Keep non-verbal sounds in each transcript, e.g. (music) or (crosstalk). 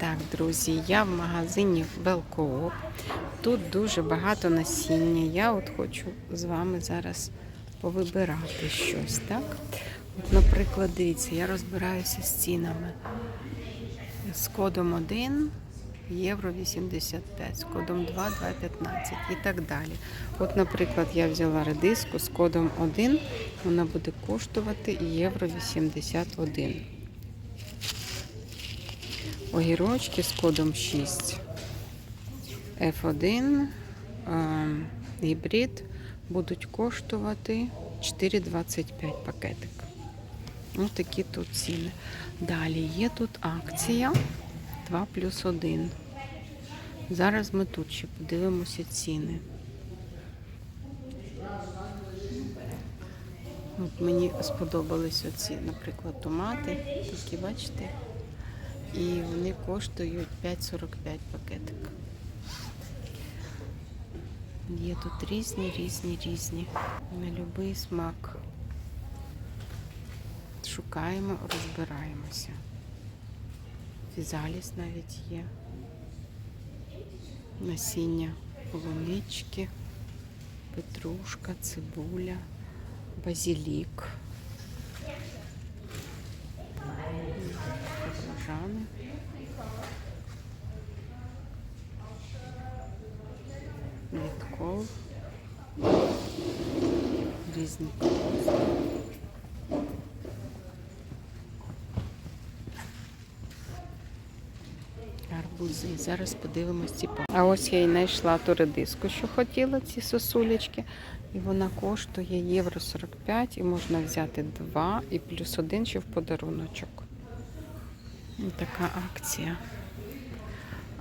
Так, друзі, я в магазині Белкооп. Тут дуже багато насіння. Я от хочу з вами зараз повибирати щось, так? От, наприклад, дивіться, я розбираюся з цінами. З кодом 1 євро 85, з кодом 2 2,15 і так далі. От, наприклад, я взяла редиску з кодом 1, вона буде коштувати євро 81. Огірочки з кодом 6. F1 е, гібрид будуть коштувати 4,25 пакетик. Ось такі тут ціни. Далі є тут акція 2 плюс 1. Зараз ми тут ще подивимося ціни. От мені сподобались оці, наприклад, томати. Такі, бачите? І вони коштують 5,45 пакетик. Є тут різні, різні, різні. На будь-який смак. Шукаємо, розбираємося. Фізаліс навіть є. Насіння полунички, петрушка, цибуля, базилік. Баклажани. Відкол. Різні. Арбузи. Зараз подивимось ці па- А ось я і знайшла ту редиску, що хотіла, ці сосулечки. І вона коштує євро 45 і можна взяти два і плюс один ще в подаруночок. Така акція.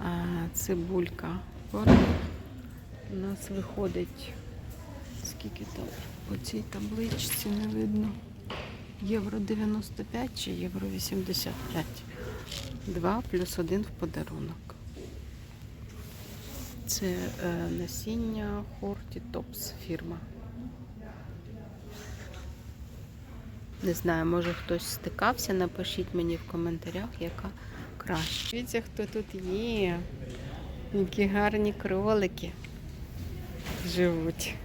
А, цибулька. У нас виходить, скільки там по цій табличці не видно. Євро 95 чи євро 85. 2 плюс 1 в подарунок. Це е, насіння Хорті Топс фірма. Не знаю, може хтось стикався, напишіть мені в коментарях, яка краще. Дивіться, хто тут є. Які гарні кролики живуть.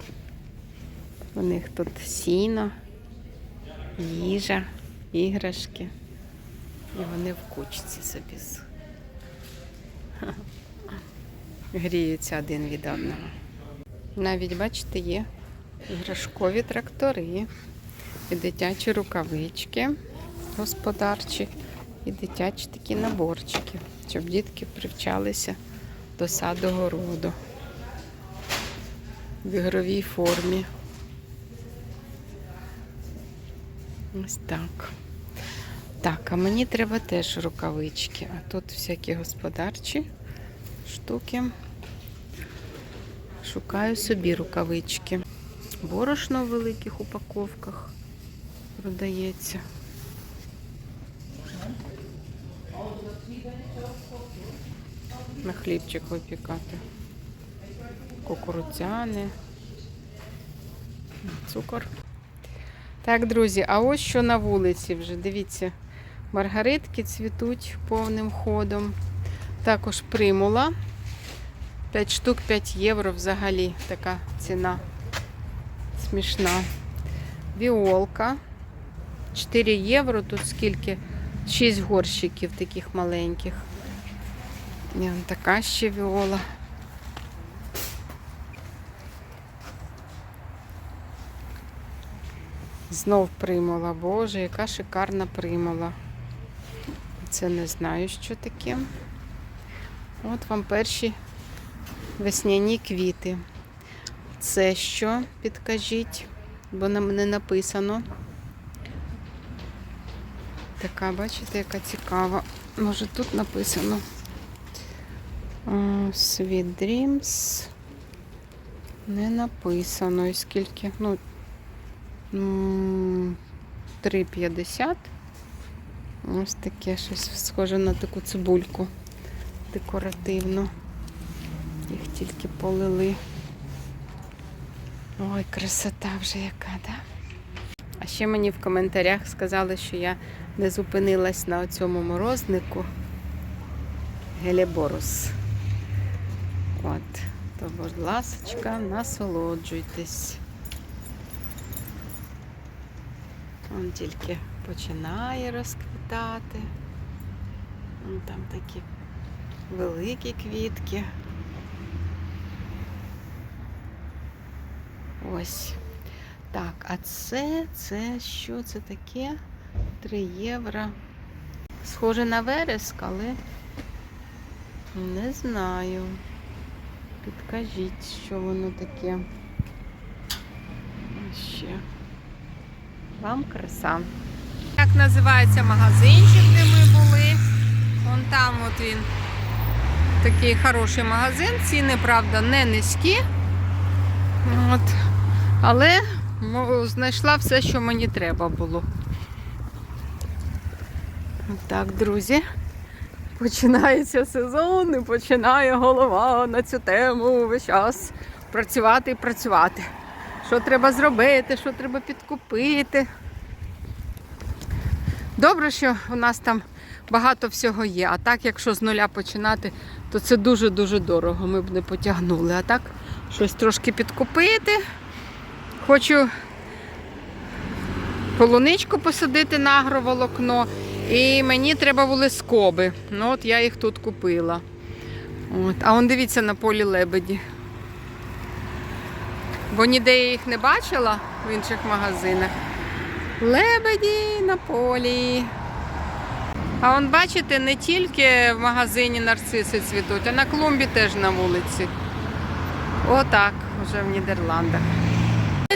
У них тут сіно, їжа, іграшки. І вони в кучці собі (laughs) гріються один від одного. Навіть, бачите, є іграшкові трактори, і дитячі рукавички господарчі, і дитячі такі наборчики, щоб дітки привчалися до саду городу в ігровій формі. Ось так. Так, а мені треба теж рукавички. А тут всякі господарчі штуки. Шукаю собі рукавички. Борошно в великих упаковках продається. На хлібчик випікати. Кукурудзяни, цукор. Так, друзі, а ось що на вулиці вже. Дивіться, маргаритки цвітуть повним ходом. Також примула. 5 штук 5 євро взагалі така ціна смішна. Віолка. 4 євро. Тут скільки? 6 горщиків таких маленьких. І он така ще віола. Знов примула. Боже, яка шикарна примула. Це не знаю, що таке. От вам перші весняні квіти. Це що, підкажіть, бо нам не написано. Така, бачите, яка цікава. Може тут написано. Sweet Dreams. Не написано. І скільки? Ну, 3,50. Ось таке щось схоже на таку цибульку декоративну. Їх тільки полили. Ой, красота вже яка, да? А ще мені в коментарях сказали, що я не зупинилась на цьому морознику. геліборус. От, то, будь ласочка, насолоджуйтесь. Он тільки починає розквітати. Вон там такі великі квітки. Ось. Так, а це, це що це таке? 3 євро. Схоже на вереск, але не знаю. Підкажіть, що воно таке. Ще. Вам краса. Як називається магазинчик, де ми були? Вон там от він. Такий хороший магазин. Ціни, правда, не низькі. От. Але знайшла все, що мені треба було. Так, друзі. Починається сезон і починає голова на цю тему весь час працювати і працювати. Що треба зробити, що треба підкупити. Добре, що у нас там багато всього є. А так, якщо з нуля починати, то це дуже-дуже дорого. Ми б не потягнули. А так, щось трошки підкупити. Хочу полуничку посадити на агроволокно. І мені треба були скоби. Ну от я їх тут купила. От. А он дивіться на полі лебеді. Бо ніде я їх не бачила в інших магазинах. Лебеді на полі. А он, бачите, не тільки в магазині нарциси цвітуть, а на клумбі теж на вулиці. Отак, вже в Нідерландах.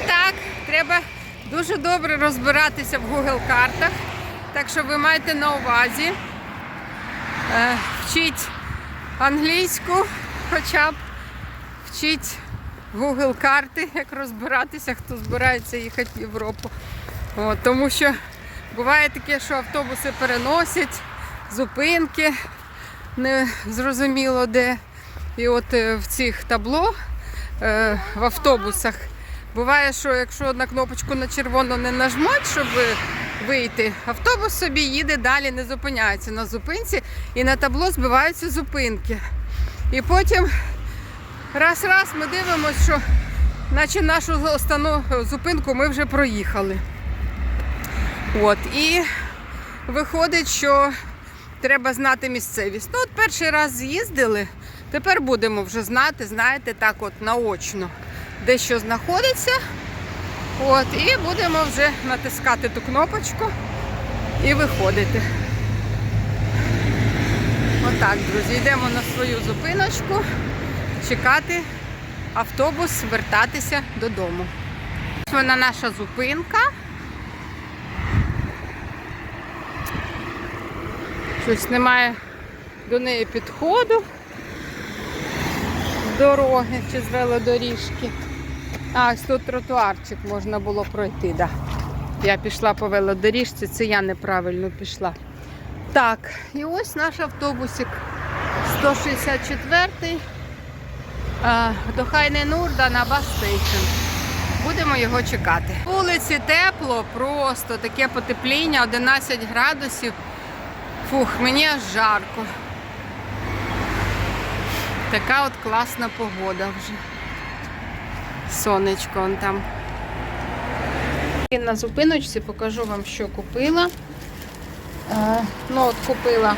Так, треба дуже добре розбиратися в Google картах. Так що ви маєте на увазі. Е, вчіть англійську, хоча б вчіть Google карти, як розбиратися, хто збирається їхати в Європу. От, тому що буває таке, що автобуси переносять, зупинки не зрозуміло де. І от е, в цих табло е, в автобусах буває, що якщо на кнопочку на червоно не нажмуть, щоб вийти, автобус собі їде далі, не зупиняється на зупинці, і на табло збиваються зупинки. І потім раз-раз ми дивимося, що наче нашу зупинку ми вже проїхали. От, і виходить, що треба знати місцевість. Ну, от перший раз з'їздили, тепер будемо вже знати, знаєте, так от наочно, де що знаходиться. От, і будемо вже натискати ту кнопочку і виходити. Отак, друзі, йдемо на свою зупиночку, чекати автобус, вертатися додому. Ось вона наша зупинка. Щось немає до неї підходу з дороги чи з велодоріжки. А, ось тут тротуарчик можна було пройти, да. Я пішла по велодоріжці, це я неправильно пішла. Так, і ось наш автобусик 164-й а, до Хайненурда на Бастейшн. Будемо його чекати. Вулиці тепло, просто таке потепління, 11 градусів. Фух, мені аж жарко. Така от класна погода вже. Сонечко он там. І на зупиночці покажу вам, що купила. Е, ну, от купила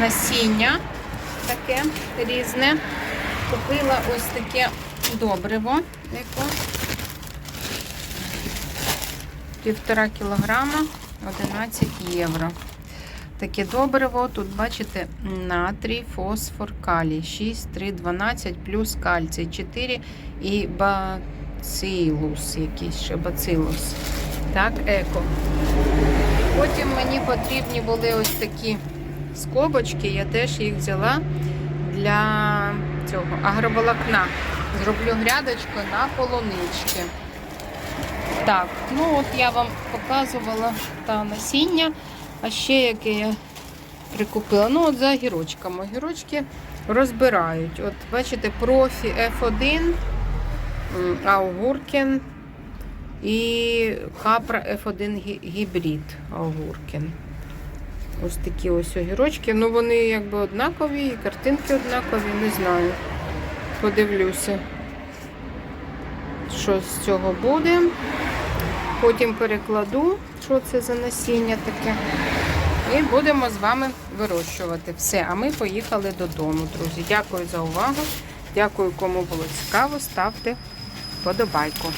насіння таке різне. Купила ось таке добриво. Яко. Півтора кілограма, 11 євро. Таке добриво. Тут, бачите, натрій, фосфор, калій. 6, 3, 12 плюс кальцій 4 і бацилус, якийсь ще бацилус. Так, еко. Потім мені потрібні були ось такі скобочки, я теж їх взяла для цього агроволокна. Зроблю грядочку на полунички. Так, ну от я вам показувала та насіння, а ще яке я прикупила. Ну, от за огірочками. Огірочки розбирають. От, бачите, профі F1, м, Аугуркен і Капра F1 гібрид Аугуркен. Ось такі ось огірочки. Ну вони якби однакові, і картинки однакові, не знаю. Подивлюся, що з цього буде. Потім перекладу, що це за насіння таке. І будемо з вами вирощувати все. А ми поїхали додому, друзі. Дякую за увагу. Дякую, кому було цікаво. Ставте вподобайку.